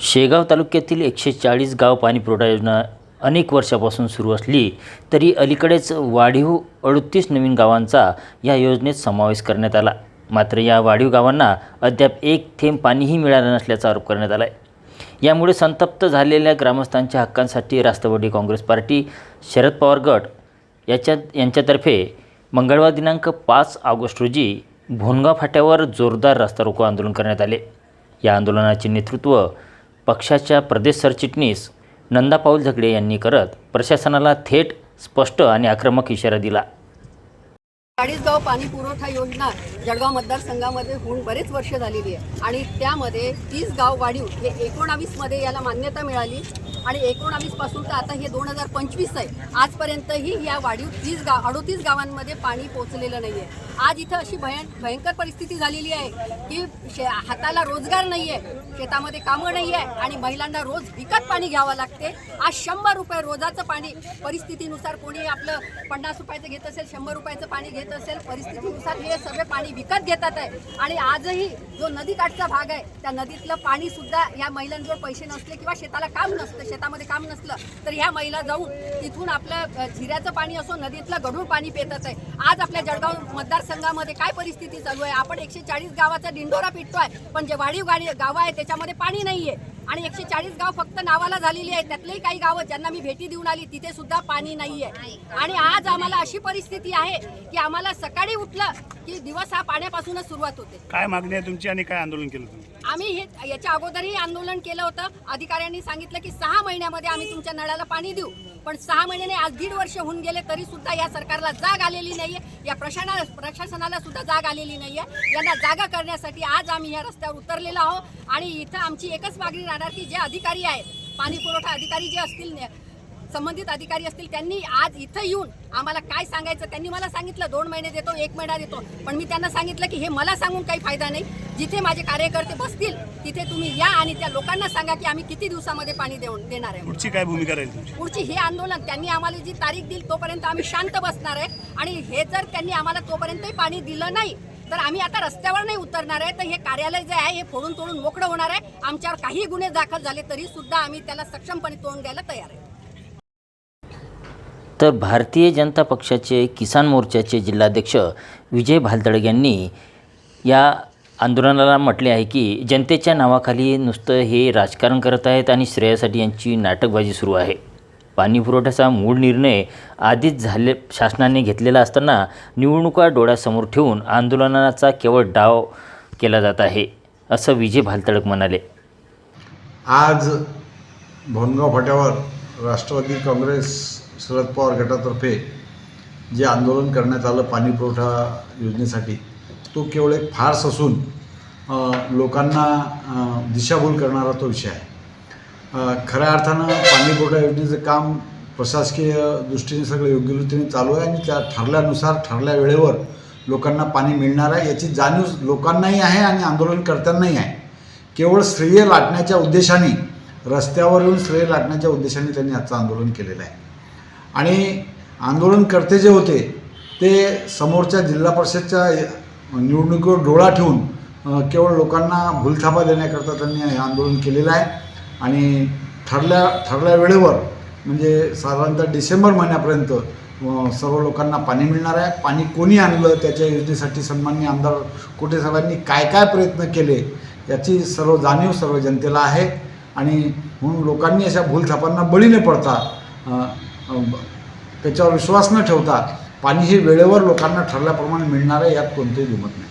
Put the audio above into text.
शेगाव तालुक्यातील एकशे चाळीस गाव पाणीपुरवठा योजना अनेक वर्षापासून सुरू असली तरी अलीकडेच वाढीव अडतीस नवीन गावांचा या योजनेत समावेश करण्यात आला. मात्र या वाढीव गावांना अद्याप एक थेंब पाणीही मिळालं नसल्याचा आरोप करण्यात आला आहे यामुळे संतप्त झालेल्या ग्रामस्थांच्या हक्कांसाठी राष्ट्रवादी काँग्रेस पार्टी शरद पवार गट याच्या यांच्यातर्फे मंगळवार दिनांक पाच ऑगस्ट रोजी भोनगाव फाट्यावर जोरदार रस्ता रोको आंदोलन करण्यात आले. या आंदोलनाचे नेतृत्व पक्षाच्या प्रदेश सरचिटणीस नंदा पाऊल झगडे यांनी करत प्रशासनाला थेट स्पष्ट आणि आक्रमक इशारा दिला. चाळीसगाव पाणी पुरवठा योजना जळगाव मतदारसंघामध्ये होऊन बरेच वर्ष झालेली आहे. आणि त्यामध्ये तीस गाव वाढीव हे एकोणावीसमध्ये याला मान्यता मिळाली. आणि एकोणावीसपासून तर आता हे दोन हजार पंचवीस आहे. आजपर्यंतही या वाढीव तीस गाव अडोतीस गावांमध्ये पाणी पोचलेलं नाही आहे आज इथं अशी भयं भयंकर परिस्थिती झालेली आहे की शे हाताला रोजगार नाही आहे शेतामध्ये कामं नाही आहे आणि महिलांना रोज विकत पाणी घ्यावं लागते. आज शंभर रुपये रोजाचं पाणी परिस्थितीनुसार कोणी आपलं पन्नास रुपयाचं घेत असेल शंभर रुपयाचं पाणी घेत असेल परिस्थितीनुसार हे सगळे पाणी विकत घेतात आहे. आणि आजही जो नदीकाठचा भाग आहे त्या नदीतलं पाणी सुद्धा या महिलांजवळ पैसे नसले किंवा शेताला काम नसतं शेतामध्ये काम नसलं तर ह्या महिला जाऊन तिथून आपलं झिऱ्याचं पाणी असो नदीतलं गढूळ पाणी पेतच आहे. आज आपल्या जळगाव मतदारसंघामध्ये काय परिस्थिती चालू आहे? आपण एकशे चाळीस गावाचा दिंडोरा पिटतो आहे पण जे वाढीव गाडी गावं आहे त्याच्यामध्ये पाणी नाहीये. आणि एकशे चाळीस गाव फक्त नावाला झालेली आहेत. त्यातलेही काही गावं ज्यांना मी भेटी देऊन आली तिथे सुद्धा पाणी नाहीये. आणि आज आम्हाला अशी परिस्थिती आहे की आम्हाला सकाळी उठलं की दिवस हा पाण्यापासूनच सुरुवात होते. काय मागणी आहे तुमची आणि काय आंदोलन केलं तुम्ही? आम्ही हे याच्या अगोदरही आंदोलन केलं होतं. अधिकाऱ्यांनी सांगितलं की सहा महिन्यामध्ये आम्ही तुमच्या नळाला पाणी देऊ. पण सहा महिन्याने आज दीड वर्ष होऊन गेले तरी सुद्धा या सरकारला जाग आलेली नाहीये. या प्रशासना प्रशासनाला सुद्धा जाग आलेली नाहीये. यांना जागा करण्यासाठी आज आम्ही या रस्त्यावर उतरलेलो आहोत आणि इथं आमची एकच मागणी राहणार की जे अधिकारी आहेत पाणी पुरवठा अधिकारी जे असतील संबंधित अधिकारी असतील त्यांनी आज इथं येऊन आम्हाला काय सांगायचं त्यांनी मला सांगितलं दोन महिने देतो एक महिना देतो. पण मी त्यांना सांगितलं की हे मला सांगून काही फायदा नाही. जिथे माझे कार्यकर्ते बसतील तिथे तुम्ही या आणि त्या लोकांना सांगा की आम्ही किती दिवसामध्ये पाणी देऊन देणार आहे पुढची काय भूमिका राहील तुमची? पुढची हे आंदोलन. त्यांनी आम्हाला जी तारीख दिली तोपर्यंत आम्ही शांत बसणार आहे. आणि हे जर त्यांनी आम्हाला तोपर्यंतही पाणी दिलं नाही तर आम्ही आता रस्त्यावर नाही उतरणार आहे. तर हे कार्यालय जे आहे हे फोडून तोडून मोकळं होणार आहे. आमच्यावर काही गुन्हे दाखल झाले तरी सुद्धा आम्ही त्याला सक्षमपणे तोंड द्यायला तयार आहे. तर भारतीय जनता पक्षाचे किसान मोर्चाचे जिल्हाध्यक्ष विजय भालतडग यांनी या आंदोलनाला म्हटले आहे की जनतेच्या नावाखाली नुसतं हे राजकारण करत आहेत आणि श्रेयासाठी यांची नाटकबाजी सुरू आहे. पाणी पुरवठ्याचा मूळ निर्णय आधीच झाले शासनाने घेतलेला असताना निवडणुका डोळ्यासमोर ठेवून आंदोलनाचा केवळ डाव केला जात आहे असं विजय भालतडक म्हणाले. आज भोनगाव फाट्यावर राष्ट्रवादी काँग्रेस शरद पवार गटातर्फे जे आंदोलन करण्यात आलं पाणी पुरवठा योजनेसाठी तो केवळ एक फार्स असून लोकांना दिशाभूल करणारा तो विषय आहे. खऱ्या अर्थानं पाणी पुरवठा योजनेचं काम प्रशासकीय दृष्टीने सगळं योग्य रीतीने चालू आहे आणि त्या ठरल्यानुसार ठरल्या वेळेवर लोकांना पाणी मिळणार आहे याची जाणीव लोकांनाही आहे आणि आंदोलनकर्त्यांनाही आहे. केवळ श्रेय लाटण्याच्या उद्देशाने रस्त्यावर येऊन श्रेय लाटण्याच्या उद्देशाने त्यांनी आजचं आंदोलन केलेलं आहे. आणि आंदोलनकर्ते जे होते ते समोरच्या जिल्हा परिषदच्या निवडणुकीवर डोळा ठेवून केवळ लोकांना भूलथापा देण्याकरता त्यांनी हे आंदोलन केलेलं आहे. आणि ठरल्या ठरल्या वेळेवर म्हणजे साधारणतः डिसेंबर महिन्यापर्यंत सर्व लोकांना पाणी मिळणार आहे. पाणी कोणी आणलं त्याच्या योजनेसाठी सन्मान्य आमदार कोटे साहेबांनी काय काय प्रयत्न केले याची सर्व जाणीव सर्व जनतेला आहे. आणि म्हणून लोकांनी अशा भूलथापांना बळी न पडता त्याच्यावर विश्वास न ठेवता पाणी हे वेळेवर लोकांना ठरल्याप्रमाणे मिळणार आहे यात कोणतेही दुमत नाही.